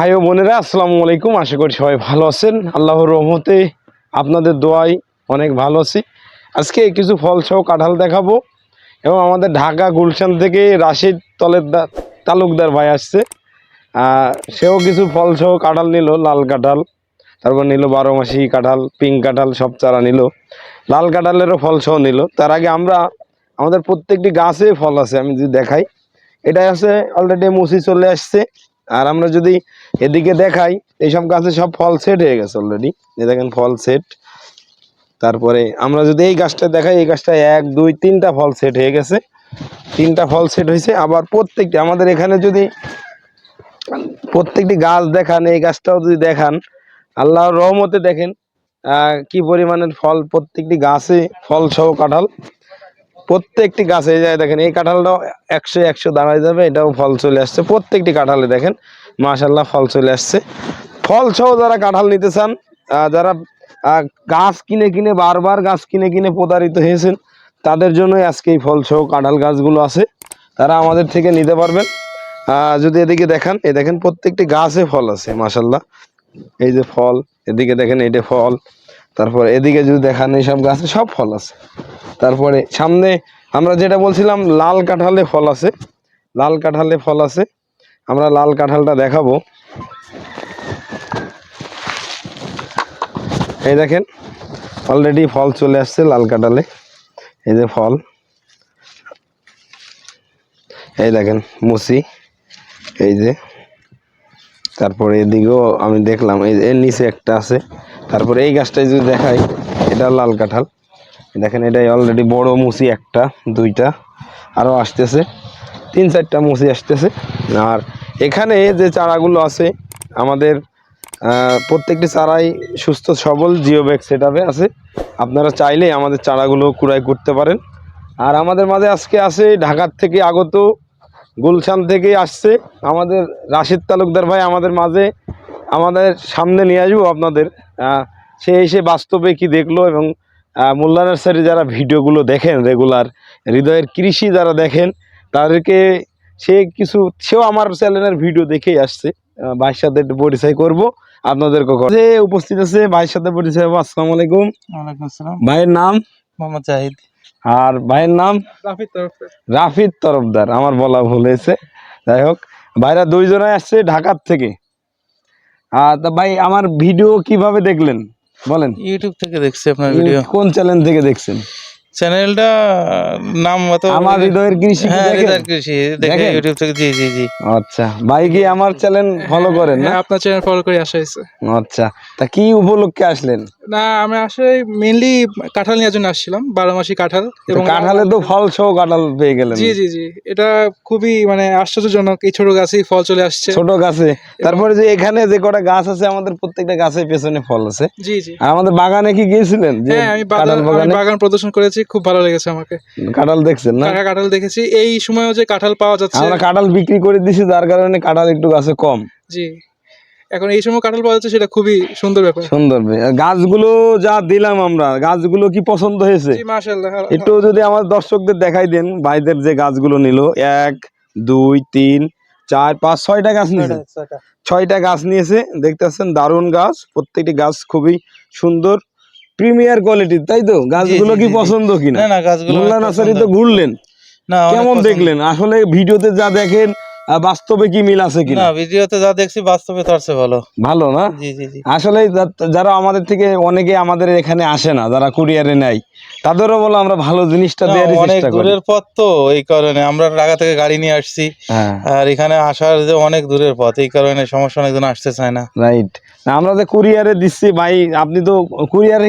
ভাই ও বোনেরা, আসসালামু আলাইকুম। আশা করি সবাই ভালো আছেন। আল্লাহর রহমতে আপনাদের দোয়াই অনেক ভালো আছি। আজকে কিছু ফল সহ কাঁঠাল দেখাবো এবং আমাদের ঢাকা গুলশান থেকে রাশিদ তলেদার তালুকদার ভাই আসছে। সেও কিছু ফল সহ কাঁঠাল নিল, লাল কাঁঠাল, তারপর নিল বারো মাসি কাঁঠাল, পিঙ্ক কাঁঠাল, সব চারা নিল। লাল কাঁঠালেরও ফল সহ নিল। তার আগে আমরা, আমাদের প্রত্যেকটি গাছে ফল আছে, আমি যদি দেখাই। এটা আছে অলরেডি মুসি চলে আসছে। আর আমরা যদি এদিকে দেখাই, এইসব গাছে সব ফল সেট হয়ে গেছে অলরেডি এই দেখেন ফল সেট তারপরে আমরা যদি এই গাছটা দেখাই, এই গাছটা এক, দুই, তিনটা ফল সেট হয়ে গেছে। তিনটা ফল সেট হয়েছে। আবার প্রত্যেকটি, আমাদের এখানে যদি প্রত্যেকটি গাছ দেখান, এই গাছটাও যদি দেখান, আল্লাহর রহমতে দেখেন কি পরিমাণের ফল, প্রত্যেকটি গাছে ফল সহ কাঁঠাল প্রত্যেকটি গাছে যায় দেখেন, এই কাঁঠালটাও একশো একশো দাঁড়ায় যাবে, এটাও ফল চলে আসছে। প্রত্যেকটি কাঁঠালে দেখেন মাশাল্লাহ ফল চলে আসছে। ফল সহ যারা কাঁঠাল নিতে চান যারা গাছ কিনে কিনে, বারবার গাছ কিনে কিনে প্রতারিত হয়েছেন, তাদের জন্যই আজকে এই ফল সহ কাঁঠাল গাছগুলো আছে। তারা আমাদের থেকে নিতে পারবেন। যদি এদিকে দেখান, এই দেখেন প্রত্যেকটি গাছে ফল আছে মাশাল্লাহ এই যে ফল, এদিকে দেখেন এইটা ফল। তারপর এদিকে যদি দেখান এইসব গাছে সব ফল আছে। তারপরে সামনে আমরা যেটা বলছিলাম, লাল কাঁঠালে ফল আছে। লাল কাঁঠালে ফল আছে। আমরা লাল কাঁঠালটা দেখাবো। এই দেখেন অলরেডি ফল চলে আসছে লাল কাঁঠালে। এই যে ফল। এই দেখেন, মুসি। এই যে। তারপরে এদিকেও আমি দেখলাম, এই এর নিচে একটা আছে। তারপরে এই গাছটায় যদি দেখাই, এটা লাল কাঁঠাল। দেখেন, এটাই অলরেডি বড় মুসি একটা, দুইটা আরও আসতেছে। তিন চারটা মুসি আসতেছে। আর এখানে যে চারাগুলো আছে, আমাদের প্রত্যেকটি চারাই সুস্থ, সবল জিও ব্যাগ সেট আছে। আপনারা চাইলে আমাদের চারাগুলো কুড়াই করতে পারেন। আর আমাদের মাঝে আজকে আছে, ঢাকার থেকে আগত গুলশান থেকে আসছে আমাদের রাশিদ তালুকদার ভাই আমাদের মাঝে আমাদের সামনে নিয়ে আসব আপনাদের। সে এসে বাস্তবে কি দেখল এবং মোল্লা নার্সারি যারা ভিডিওগুলো দেখেন রেগুলার হৃদয়ের কৃষি যারা দেখেন তাদেরকে সে কিছু সেও আমার চ্যানেলের ভিডিও দেখেই আসছে। ভাইয়ের সাথে একটু পরিচয় করব আপনাদেরকে কথা- যে উপস্থিত আছে ভাইয়ের সাথে পরিচয় হব আসসালামু আলাইকুম। ভাইয়ের নাম? মোহাম্মদ জাহিদ। আর ভাইয়ের নাম? রাফির রাফিদ তরফদার আমার বলা ভুল হয়েছে। যাই হোক ভাইরা দুইজনে আসছে ঢাকার থেকে। তা ভাই আমার ভিডিও কীভাবে দেখলেন? বলেন। ইউটিউব থেকে দেখছি আপনার ভিডিও কোন চ্যানেল থেকে দেখছেন? চ্যানেলটা নাম আমার হৃদয়ের কৃষি হ্যাঁ হৃদয়ের কৃষি দেখে ইউটিউব থেকে জি জি জি। আচ্ছা ভাই কি আমার চ্যানেল ফলো করেন না? হ্যাঁ আপনার চ্যানেল ফলো করে আসা হয়েছে আচ্ছা তা কি উপলক্ষে আসলেন? না আমি আসলে মেইনলি কাঁঠাল নেওয়ার জন্য আসছিলাম বারো মাসি কাঁঠাল তো কাঁঠালে তো ফল সহ কাঁঠাল পেয়ে গেলেন। জি জি জি এটা খুবই মানে আশ্চর্যজনক এই ছোট গাছেই ফল চলে আসছে। ছোট গাছে। তারপরে যে এখানে যে কটা গাছ আছে আমাদের প্রত্যেকটা গাছের পেছনে ফল আছে। জি জি। আমাদের বাগানে কি গিয়েছিলেন? যে হ্যাঁ আমি বাগান প্রদর্শন করেছি খুব ভালো লেগেছে আমাকে। কাঁঠাল দেখছেন না? কাঁঠাল কাঁঠাল দেখেছি। এই সময়ও যে কাঁঠাল পাওয়া যাচ্ছে। আমরা কাঁঠাল বিক্রি করে দিছি যার কারণে কাঁঠাল একটু গাছে কম। জি। এখন এই সময় কাঁঠাল পাওয়া যাচ্ছে সেটা খুবই সুন্দর ব্যাপার। সুন্দর বে- আর গাছগুলো যা দিলাম আমরা গাছগুলো কি পছন্দ হয়েছে? জি মাশাআল্লাহ একটু যদি আমার দর্শকদের দেখাই দেন ভাইদের যে গাছগুলো নিল এক দুই তিন চার পাঁচ ছয়টা গাছ নিয়েছে। ছয়টা গাছ নিয়েছে দেখতে পাচ্ছেন দারুণ গাছ প্রত্যেকটি গাছ খুবই সুন্দর। প্রিমিয়ার কোয়ালিটি তাই তো? গাছগুলো কি। পছন্দ কিনা? না না গাছগুলো মোল্লা নার্সারি তো ঘুরলেন। না কেমন দেখলেন? আসলে ভিডিওতে যা দেখেন বাস্তবে কি মিল আছে কিনা? না ভিডিওতে যা দেখছি বাস্তবে তার চেয়ে ভালো। ভালো না? জি জি জি। আসলে যারা আমাদের থেকে অনেকে আমাদের এখানে আসে না যারা কুরিয়ারে নেয় তাদেরও বলো আমরা ভালো জিনিসটা দেওয়ার অনেক চেষ্টা করি। দূরের পথ তো এই কারণে আমরা ঢাকা থেকে গাড়ি নিয়ে আসছি। হ্যাঁ। আর এখানে আসার যে অনেক দূরের পথ এই কারণে সমস্যা অনেকজন আসতে চায় না। রাইট আমরা যে কুরিয়ারে দিচ্ছি ভাই আপনি তো কুরিয়ারে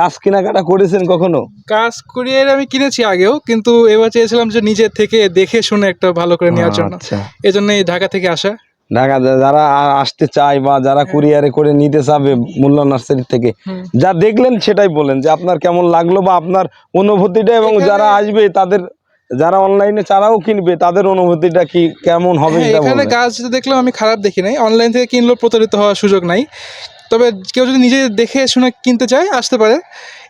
গাছ কেনাকাটা করেছেন কখনো? কাজ কুরিয়ার আমি কিনেছি আগেও কিন্তু এবার চেয়েছিলাম যে নিজের থেকে দেখে শুনে একটা ভালো করে নেওয়ার জন্য। আচ্ছা। এই জন্য ঢাকা থেকে আসা। ঢাকা যারা আসতে চায় বা যারা কুরিয়ারে করে নিতে চাবে মূল্য নার্সারি থেকে যা দেখলেন সেটাই বলেন যে আপনার কেমন লাগল বা আপনার অনুভূতিটা এবং যারা আসবে তাদের যারা অনলাইনে চারাও কিনবে তাদের অনুভূতিটা কি কেমন হবে হ্যাঁ, এখানে। গাছ দেখলাম আমি খারাপ দেখি নাই অনলাইন থেকে কিনলেও প্রতারিত হওয়ার সুযোগ নাই। তবে কেউ যদি নিজে দেখে শুনে কিনতে চায় আসতে পারে।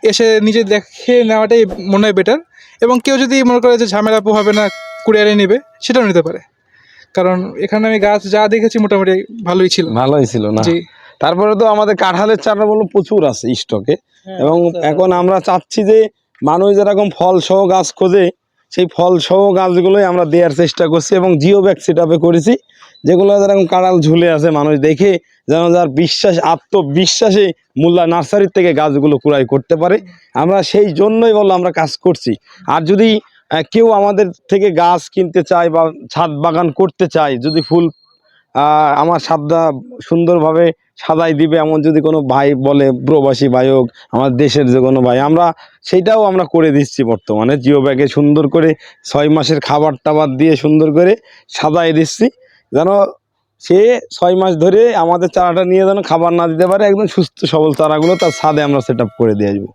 এসে নিজে দেখে নেওয়াটাই মনে হয় বেটার এবং কেউ যদি মনে করে যে ঝামেলা পোহাবে না কুরিয়ারে নেবে সেটাও নিতে পারে। কারণ এখানে আমি গাছ যা দেখেছি মোটামুটি ভালোই ছিল। ভালোই ছিল না। জি। তারপরে তো আমাদের কাঁঠালের চারা বলো প্রচুর আছে স্টকে। এবং এখন আমরা চাচ্ছি যে মানুষ যেরকম ফল সহ গাছ খোঁজে সেই ফল সহ গাছগুলোই আমরা দেওয়ার চেষ্টা করছি এবং জিও ব্যাগ সেট করেছি যেগুলো যেরকম কাঁড়াল ঝুলে আছে মানুষ দেখে যেন যার বিশ্বাস আত্মবিশ্বাসে মোল্লা নার্সারির থেকে গাছগুলো কুড়াই করতে পারে। আমরা সেই জন্যই বলল আমরা কাজ করছি। আর যদি কেউ আমাদের থেকে গাছ কিনতে চায় বা ছাদ বাগান করতে চায়, যদি ফুল আমার সাদা সুন্দরভাবে সাজাই দিবে, এমন যদি কোনো ভাই বলে, প্রবাসী ভাই হোক, আমার দেশের যে কোনো ভাই, আমরা সেইটাও আমরা করে দিচ্ছি বর্তমানে। জিও ব্যাগে সুন্দর করে ছয় মাসের খাবার টাবার দিয়ে সুন্দর করে সাজাই দিচ্ছি, যেন সে ছয় মাস ধরে আমাদের চারাটা নিয়ে যেন খাবার না দিতে পারে, একদম সুস্থ সবল চারাগুলো তার ছাদে আমরা সেট করে দিয়ে আসব।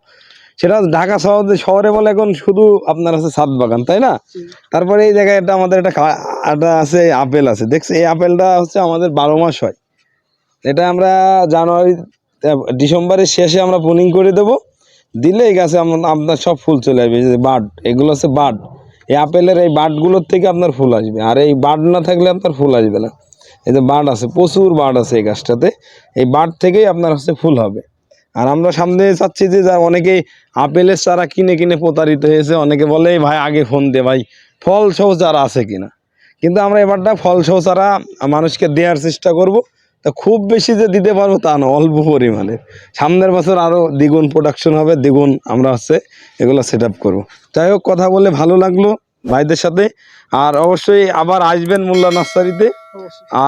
সেটা ঢাকা শহরে শহরে বলে এখন শুধু আপনার আছে ছাদ বাগান তাই না? তারপরে এই জায়গায় একটা আমাদের একটা একটা আছে আপেল আছে। দেখছি এই আপেলটা হচ্ছে আমাদের বারো মাস হয়। এটা আমরা জানুয়ারি ডিসেম্বরের শেষে আমরা পুনিং করে দেবো। দিলে এই গাছে আপনার সব ফুল চলে আসবে। এই যে বার্ড এগুলো হচ্ছে বার্ড। এই আপেলের এই বার্ডগুলোর থেকে আপনার ফুল আসবে। আর এই বার্ড না থাকলে আপনার ফুল আসবে না। এই যে বার্ড আছে প্রচুর বার্ড আছে এই গাছটাতে। এই বার্ড থেকেই আপনার হচ্ছে ফুল হবে। আর আমরা সামনে চাচ্ছি যে যা অনেকেই আপেলের চারা কিনে কিনে প্রতারিত হয়েছে। অনেকে বলে ভাই আগে ফোন দে ভাই ফল সহ চারা আছে কিনা? কিন্তু আমরা এবারটা ফল সহ চারা মানুষকে দেওয়ার চেষ্টা করব। তা খুব বেশি যে দিতে পারব তা না অল্প পরিমাণে। সামনের বছর আরও দ্বিগুণ প্রোডাকশন হবে দ্বিগুণ আমরা হচ্ছে এগুলো সেট আপ করব। যাই হোক কথা বলে ভালো লাগল ভাইদের সাথে। আর অবশ্যই আবার আসবেন মোল্লা নার্সারিতে।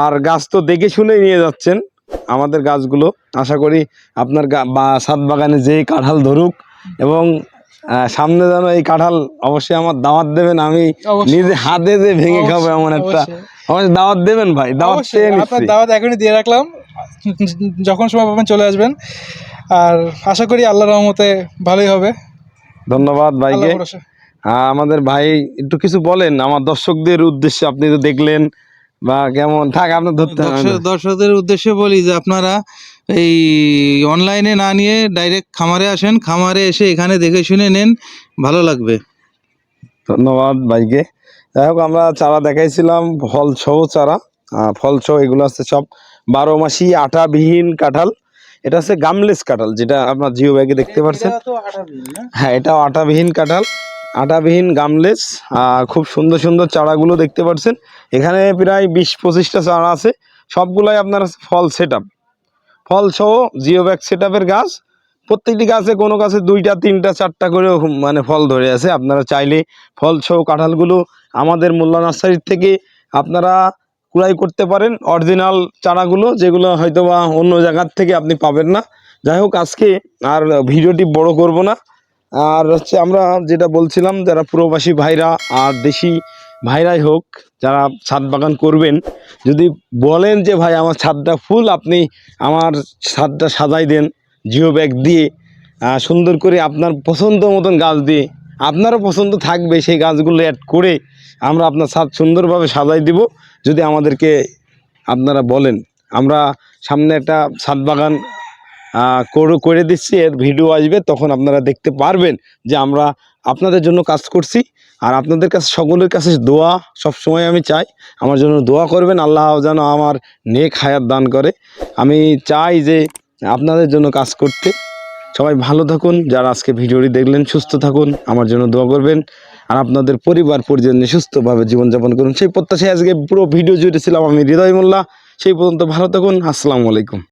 আর গাছ তো দেখে শুনেই নিয়ে যাচ্ছেন। আমাদের গাছগুলো আশা করি আপনার বা সাত বাগানে যেই কাঁঠাল ধরুক এবং সামনে যেন এই কাঁঠাল অবশ্যই আমার দাওয়াত দেবেন আমি নিজে হাতে যে ভেঙে খাব এমন একটা অবশ্যই। দাওয়াত দেবেন ভাই দাওয়াত আপনার দাওয়াত এখনই দিয়ে রাখলাম। যখন সময় পাবেন চলে আসবেন। আর আশা করি আল্লাহ রহমতে ভালোই হবে। ধন্যবাদ ভাইকে। আমাদের ভাই একটু কিছু বলেন আমার দর্শকদের উদ্দেশ্যে আপনি তো দেখলেন বা কেমন? থাক আপনার ধরতে দর্শকদের উদ্দেশ্যে বলি যে আপনারা এই অনলাইনে না নিয়ে ডাইরেক্ট খামারে আসেন। খামারে এসে এখানে দেখে শুনে নেন। ভালো লাগবে। ধন্যবাদ ভাইকে। যাই হোক আমরা চারা দেখাইছিলাম ফল সহ চারা। ফল সহ এগুলো আছে সব বারো মাসি আটাবিহীন কাঁঠাল। এটা হচ্ছে গামলেস কাঁঠাল যেটা আপনার জিও ব্যাগে দেখতে পাচ্ছেন হ্যাঁ এটাও আটাবিহীন কাঁঠাল। আটাবিহীন গামলেস খুব সুন্দর সুন্দর চারাগুলো দেখতে পাচ্ছেন। এখানে প্রায় বিশ পঁচিশটা চারা আছে। সবগুলাই আপনার ফল সেট ফল সহ জিও ব্যাগ সেট গাছ। প্রত্যেকটি গাছে কোনো গাছে দুইটা, তিনটা, চারটা করে মানে ফল ধরে আছে। আপনারা চাইলে ফল সহ কাঁঠালগুলো আমাদের মোল্লা নার্সারির থেকে আপনারা কুড়াই করতে পারেন। অরিজিনাল চারাগুলো, যেগুলো হয়তো বা অন্য জায়গার থেকে আপনি পাবেন না। যাই হোক, আজকে আর ভিডিওটি বড় করব না। আর হচ্ছে আমরা যেটা বলছিলাম, যারা প্রবাসী ভাইরা আর দেশি ভাইরাই হোক, যারা ছাদ বাগান করবেন, যদি বলেন যে, ভাই, আমার ছাদটা ফুল, আপনি আমার ছাদটা সাজাই দেন, জিও ব্যাগ দিয়ে সুন্দর করে আপনার পছন্দ মতন গাছ দিয়ে, আপনারও পছন্দ থাকবে, সেই গাছগুলো অ্যাড করে আমরা আপনার ছাদ সুন্দরভাবে সাজাই দিব। যদি আমাদেরকে আপনারা বলেন, আমরা সামনে একটা ছাদ বাগান করে করে দিচ্ছি, এর ভিডিও আসবে, তখন আপনারা দেখতে পারবেন যে আমরা আপনাদের জন্য কাজ করছি। আর আপনাদের কাছে, সকলের কাছে দোয়া সব সময় আমি চাই। আমার জন্য দোয়া করবেন, আল্লাহ যেন আমার নেক হায়াত দান করে। আমি চাই যে আপনাদের জন্য কাজ করতে। সবাই ভালো থাকুন, যারা আজকে ভিডিওটি দেখলেন, সুস্থ থাকুন, আমার জন্য দোয়া করবেন। আর আপনাদের পরিবার পরিজন সুস্থভাবে জীবনযাপন করুন। সেই প্রত্যাশায় আজকে পুরো ভিডিও জুড়ে ছিলাম আমি হৃদয় মোল্লা। সেই পর্যন্ত ভালো থাকুন, আসসালামু আলাইকুম।